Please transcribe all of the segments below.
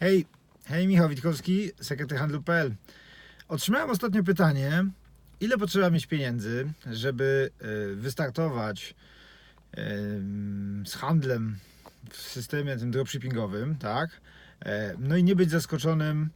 Hej, hej, Michał Witkowski, sekretarz handlu.pl. Otrzymałem ostatnio pytanie, ile potrzeba mieć pieniędzy, żeby e, wystartować z handlem w systemie tym dropshippingowym, tak? E, No i nie być zaskoczonym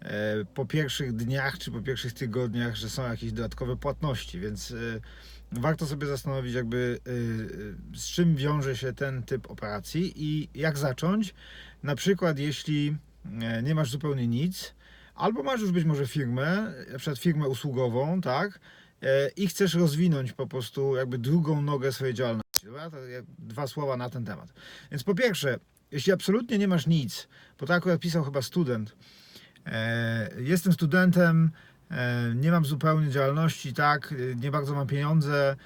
e, po pierwszych dniach czy po pierwszych tygodniach, że są jakieś dodatkowe płatności, więc warto sobie zastanowić, jakby z czym wiąże się ten typ operacji i jak zacząć. Na przykład, jeśli e, nie masz zupełnie nic, albo masz już być może firmę, na przykład firmę usługową, tak? E, I chcesz rozwinąć po prostu jakby drugą nogę swojej działalności. Dobra? Dwa słowa na ten temat. Więc po pierwsze, jeśli absolutnie nie masz nic, bo tak akurat pisał chyba student, e, jestem studentem, nie mam zupełnie działalności, tak, nie bardzo mam pieniądze,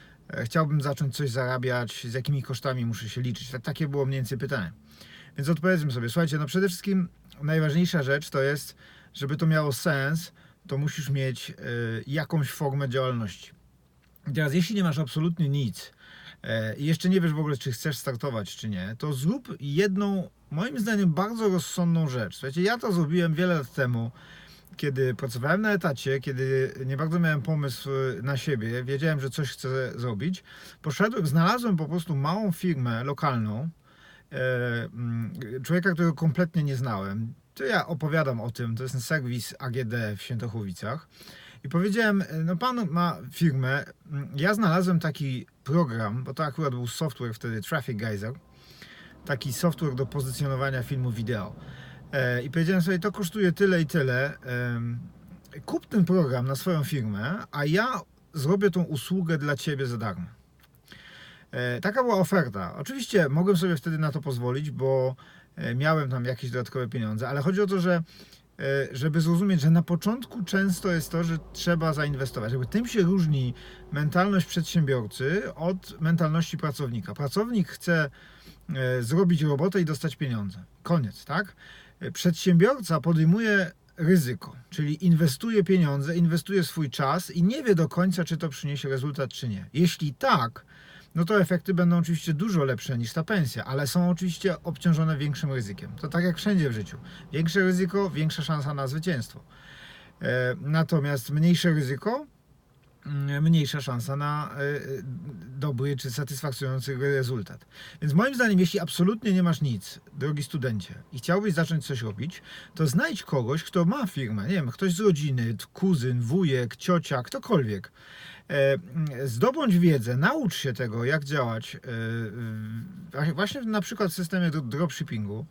chciałbym zacząć coś zarabiać, z jakimi kosztami muszę się liczyć. Tak, takie było mniej więcej pytanie. Więc odpowiedzmy sobie, słuchajcie, no przede wszystkim najważniejsza rzecz to jest, żeby to miało sens, to musisz mieć y, jakąś formę działalności. Teraz, jeśli nie masz absolutnie nic e, i jeszcze nie wiesz w ogóle, czy chcesz startować, czy nie, to zrób jedną, moim zdaniem, bardzo rozsądną rzecz. Słuchajcie, ja to zrobiłem wiele lat temu, kiedy pracowałem na etacie, kiedy nie bardzo miałem pomysł y, na siebie, wiedziałem, że coś chcę zrobić. Poszedłem, znalazłem po prostu małą firmę lokalną, e, człowieka, którego kompletnie nie znałem. To ja opowiadam o tym, to jest serwis AGD w Świętochowicach. I powiedziałem, no pan ma firmę, mm, ja znalazłem taki program, bo to akurat był software wtedy, Traffic Geyser, taki software do pozycjonowania filmu wideo. E, I powiedziałem sobie, to kosztuje tyle i tyle, kup ten program na swoją firmę, a ja zrobię tą usługę dla ciebie za darmo. E, Taka była oferta. Oczywiście mogłem sobie wtedy na to pozwolić, bo e, miałem tam jakieś dodatkowe pieniądze, ale chodzi o to, że e, żeby zrozumieć, że na początku często jest to, że trzeba zainwestować. Jakby tym się różni mentalność przedsiębiorcy od mentalności pracownika. Pracownik chce zrobić robotę i dostać pieniądze. Koniec, tak? Przedsiębiorca podejmuje ryzyko, czyli inwestuje pieniądze, inwestuje swój czas i nie wie do końca, czy to przyniesie rezultat, czy nie. Jeśli tak, no to efekty będą oczywiście dużo lepsze niż ta pensja, ale są oczywiście obciążone większym ryzykiem. To tak jak wszędzie w życiu. Większe ryzyko, większa szansa na zwycięstwo. E, Natomiast mniejsze ryzyko, mniejsza szansa na e, e, dobry czy satysfakcjonujący rezultat. Więc moim zdaniem, jeśli absolutnie nie masz nic, drogi studencie, i chciałbyś zacząć coś robić, to znajdź kogoś, kto ma firmę, nie wiem, ktoś z rodziny, kuzyn, wujek, ciocia, ktokolwiek. E, Zdobądź wiedzę, naucz się tego, jak działać, właśnie na przykład w systemie dro- dropshippingu.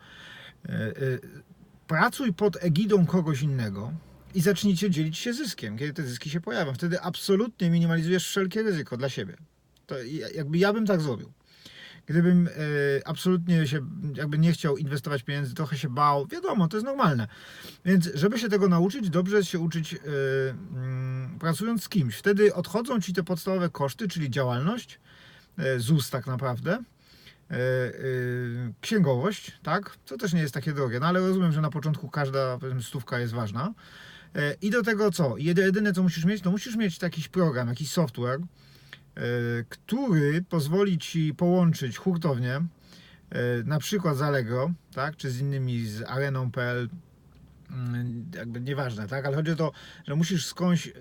Pracuj pod egidą kogoś innego i zacznijcie dzielić się zyskiem, kiedy te zyski się pojawią. Wtedy absolutnie minimalizujesz wszelkie ryzyko dla siebie. To ja- jakby ja bym tak zrobił. Gdybym e, absolutnie się jakby nie chciał inwestować pieniędzy, trochę się bał, wiadomo, to jest normalne. Więc żeby się tego nauczyć, dobrze jest się uczyć e, mm, pracując z kimś. Wtedy odchodzą ci te podstawowe koszty, czyli działalność, e, ZUS tak naprawdę, księgowość, tak? Co też nie jest takie drogie, no ale rozumiem, że na początku każda stówka jest ważna. E, I do tego co? Jedy- Jedyne co musisz mieć, to musisz mieć jakiś program, jakiś software, e, który pozwoli ci połączyć hurtownię, e, na przykład z Allegro, tak? Czy z innymi, z areną.pl, mm, jakby nieważne, tak? Ale chodzi o to, że musisz skądś y,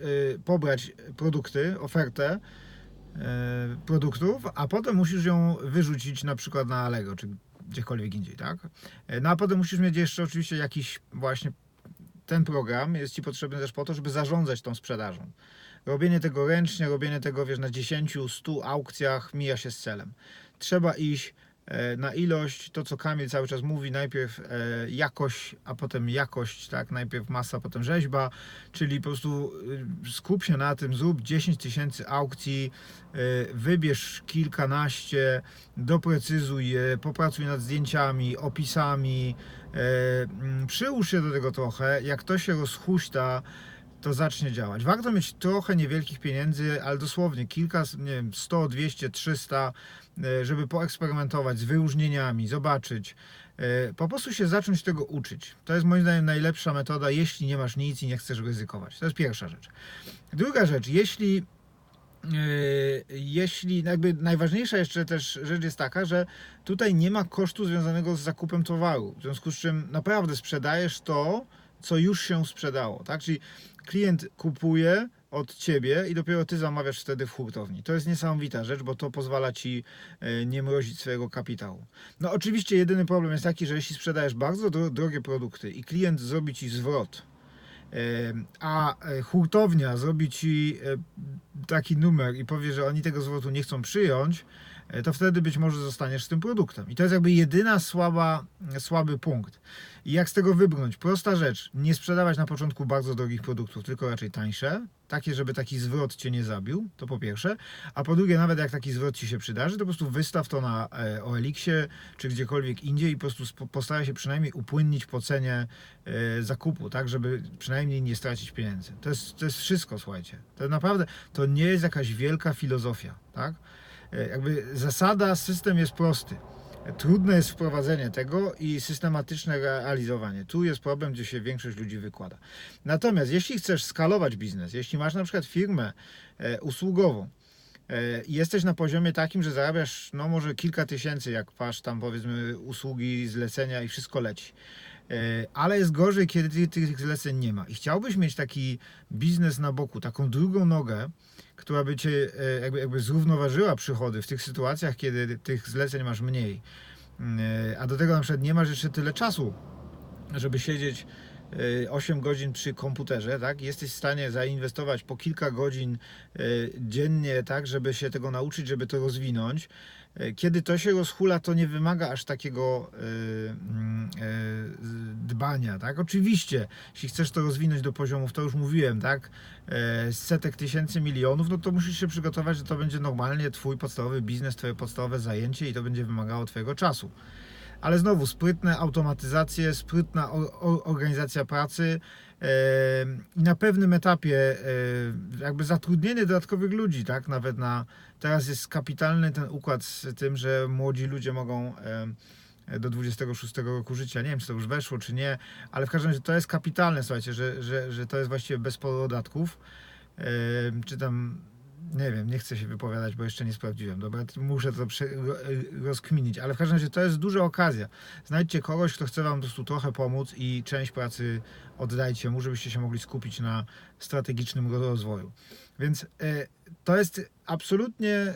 pobrać produkty, ofertę produktów, a potem musisz ją wyrzucić na przykład na Allegro, czy gdziekolwiek indziej, tak? No a potem musisz mieć jeszcze oczywiście jakiś właśnie ten program jest Ci potrzebny też po to, żeby zarządzać tą sprzedażą. Robienie tego ręcznie, robienie tego wiesz, na 10, 100 aukcjach mija się z celem. Trzeba iść na ilość, to co Kamil cały czas mówi, najpierw e, jakość, a potem jakość, tak, najpierw masa, potem rzeźba, czyli po prostu y, skup się na tym, zrób 10 tysięcy aukcji, y, wybierz kilkanaście, doprecyzuj je, popracuj nad zdjęciami, opisami, e, przyłóż się do tego trochę, jak to się rozhuśta, to zacznie działać. Warto mieć trochę niewielkich pieniędzy, ale dosłownie kilka, nie wiem, 100, 200, 300, e, żeby poeksperymentować z wyróżnieniami, zobaczyć. E, Po prostu się zacząć tego uczyć. To jest moim zdaniem najlepsza metoda, jeśli nie masz nic i nie chcesz ryzykować. To jest pierwsza rzecz. Druga rzecz, jeśli jeśli jakby najważniejsza jeszcze też rzecz jest taka, że tutaj nie ma kosztu związanego z zakupem towaru, w związku z czym naprawdę sprzedajesz to, co już się sprzedało, tak? Czyli klient kupuje od ciebie i dopiero ty zamawiasz wtedy w hurtowni. To jest niesamowita rzecz, bo to pozwala ci e, nie mrozić swojego kapitału. No oczywiście jedyny problem jest taki, że jeśli sprzedajesz bardzo dro- drogie produkty i klient zrobi ci zwrot, e, a e, hurtownia zrobi ci taki numer i powie, że oni tego zwrotu nie chcą przyjąć, to wtedy być może zostaniesz z tym produktem. I to jest jakby jedyna słaba, słaby punkt. I jak z tego wybrnąć? Prosta rzecz. Nie sprzedawać na początku bardzo drogich produktów, tylko raczej tańsze. Takie, żeby taki zwrot cię nie zabił, to po pierwsze. A po drugie, nawet jak taki zwrot ci się przydarzy, to po prostu wystaw to na e, OLX-ie czy gdziekolwiek indziej i po prostu postaraj się przynajmniej upłynnić po cenie e, zakupu, tak, żeby przynajmniej nie stracić pieniędzy. To jest, to jest wszystko, słuchajcie. To naprawdę, to nie jest jakaś wielka filozofia, tak? E, Jakby zasada, system jest prosty. Trudne jest wprowadzenie tego i systematyczne realizowanie. Tu jest problem, gdzie się większość ludzi wykłada. Natomiast jeśli chcesz skalować biznes, jeśli masz na przykład firmę e, usługową, e, jesteś na poziomie takim, że zarabiasz no może kilka tysięcy, jak masz tam powiedzmy usługi, zlecenia i wszystko leci. E, Ale jest gorzej, kiedy ty- tych zleceń nie ma. I chciałbyś mieć taki biznes na boku, taką drugą nogę, która by cię e, jakby, jakby zrównoważyła przychody w tych sytuacjach, kiedy tych zleceń masz mniej. E, A do tego na przykład nie masz jeszcze tyle czasu, żeby siedzieć e, 8 godzin przy komputerze, tak? Jesteś w stanie zainwestować po kilka godzin dziennie, tak, żeby się tego nauczyć, żeby to rozwinąć. Kiedy to się rozhula, to nie wymaga aż takiego mm, dbania, tak? Oczywiście, jeśli chcesz to rozwinąć do poziomów, to już mówiłem, tak? E, setek tysięcy milionów, no to musisz się przygotować, że to będzie normalnie twój podstawowy biznes, twoje podstawowe zajęcie i to będzie wymagało twojego czasu. Ale znowu, sprytne automatyzacje, sprytna organizacja pracy e, i na pewnym etapie e, jakby zatrudnienie dodatkowych ludzi, tak? Nawet na teraz jest kapitalny ten układ z tym, że młodzi ludzie mogą do 26 roku życia, nie wiem czy to już weszło czy nie, ale w każdym razie to jest kapitalne, słuchajcie, że, że, że to jest właściwie bez podatków. Czy tam nie wiem, nie chcę się wypowiadać, bo jeszcze nie sprawdziłem. Dobra, muszę to ro- rozkminić, ale w każdym razie to jest duża okazja. Znajdźcie kogoś, kto chce Wam po prostu trochę pomóc i część pracy oddajcie mu, żebyście się mogli skupić na strategicznym rozwoju. Więc e, to jest absolutnie e,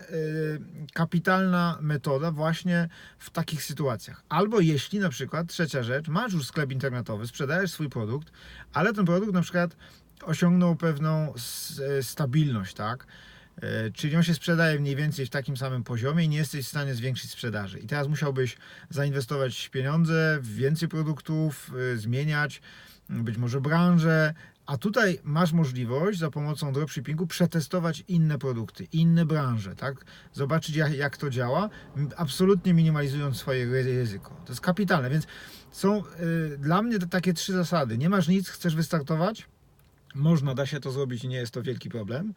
kapitalna metoda właśnie w takich sytuacjach. Albo jeśli na przykład, trzecia rzecz, masz już sklep internetowy, sprzedajesz swój produkt, ale ten produkt na przykład osiągnął pewną e, stabilność, tak? E, Czyli on się sprzedaje mniej więcej w takim samym poziomie i nie jesteś w stanie zwiększyć sprzedaży. I teraz musiałbyś zainwestować pieniądze w więcej produktów, e, zmieniać być może branżę, a tutaj masz możliwość za pomocą dropshippingu przetestować inne produkty, inne branże, tak? Zobaczyć jak, jak to działa, absolutnie minimalizując swoje ry- ryzyko. To jest kapitalne, więc są y, dla mnie to takie trzy zasady. Nie masz nic, chcesz wystartować? Można, da się to zrobić i nie jest to wielki problem.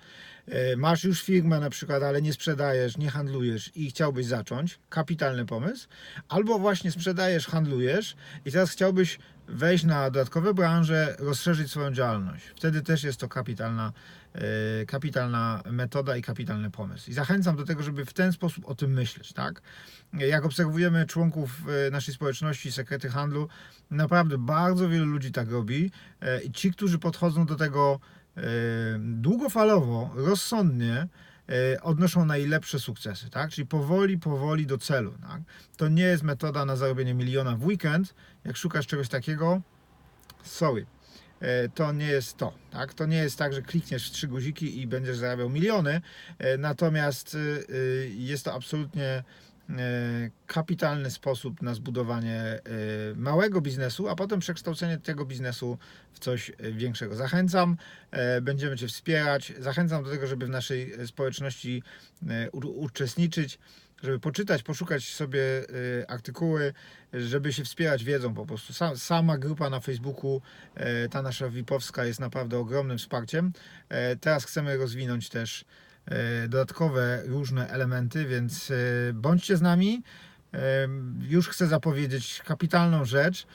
E, Masz już firmę na przykład, ale nie sprzedajesz, nie handlujesz i chciałbyś zacząć. Kapitalny pomysł. Albo właśnie sprzedajesz, handlujesz i teraz chciałbyś wejść na dodatkowe branże, rozszerzyć swoją działalność. Wtedy też jest to kapitalna, e, kapitalna metoda i kapitalny pomysł. I zachęcam do tego, żeby w ten sposób o tym myśleć, tak? Jak obserwujemy członków e, naszej społeczności Sekrety Handlu, naprawdę bardzo wielu ludzi tak robi e, i ci, którzy podchodzą do tego długofalowo, rozsądnie, odnoszą najlepsze sukcesy, tak? Czyli powoli, powoli do celu, tak? To nie jest metoda na zarobienie miliona w weekend. Jak szukasz czegoś takiego, sorry, e, to nie jest to, tak? To nie jest tak, że klikniesz w trzy guziki i będziesz zarabiał miliony, e, natomiast e, e, jest to absolutnie e, kapitalny sposób na zbudowanie e, małego biznesu, a potem przekształcenie tego biznesu w coś e, większego. Zachęcam, e, będziemy Cię wspierać. Zachęcam do tego, żeby w naszej e, społeczności e, uczestniczyć, żeby poczytać, poszukać sobie e, artykuły, żeby się wspierać wiedzą po prostu. Sa- Sama grupa na Facebooku, e, ta nasza VIP-owska jest naprawdę ogromnym wsparciem. E, Teraz chcemy rozwinąć też e, dodatkowe różne elementy, więc e, bądźcie z nami. E, Już chcę zapowiedzieć kapitalną rzecz.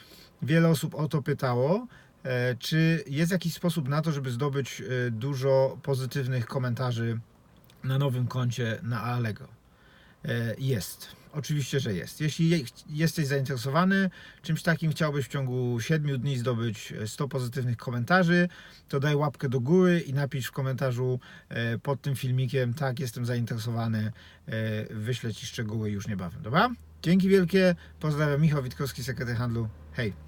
Wiele osób o to pytało. E, Czy jest jakiś sposób na to, żeby zdobyć e, dużo pozytywnych komentarzy na nowym koncie na Allegro. E, Jest. Oczywiście, że jest. Jeśli je- jesteś zainteresowany czymś takim, chciałbyś w ciągu 7 dni zdobyć 100 pozytywnych komentarzy, to daj łapkę do góry i napisz w komentarzu e, pod tym filmikiem, tak, jestem zainteresowany, e, wyślę Ci szczegóły już niebawem, dobra? Dzięki wielkie, pozdrawiam, Michał Witkowski, sekretarz handlu, hej!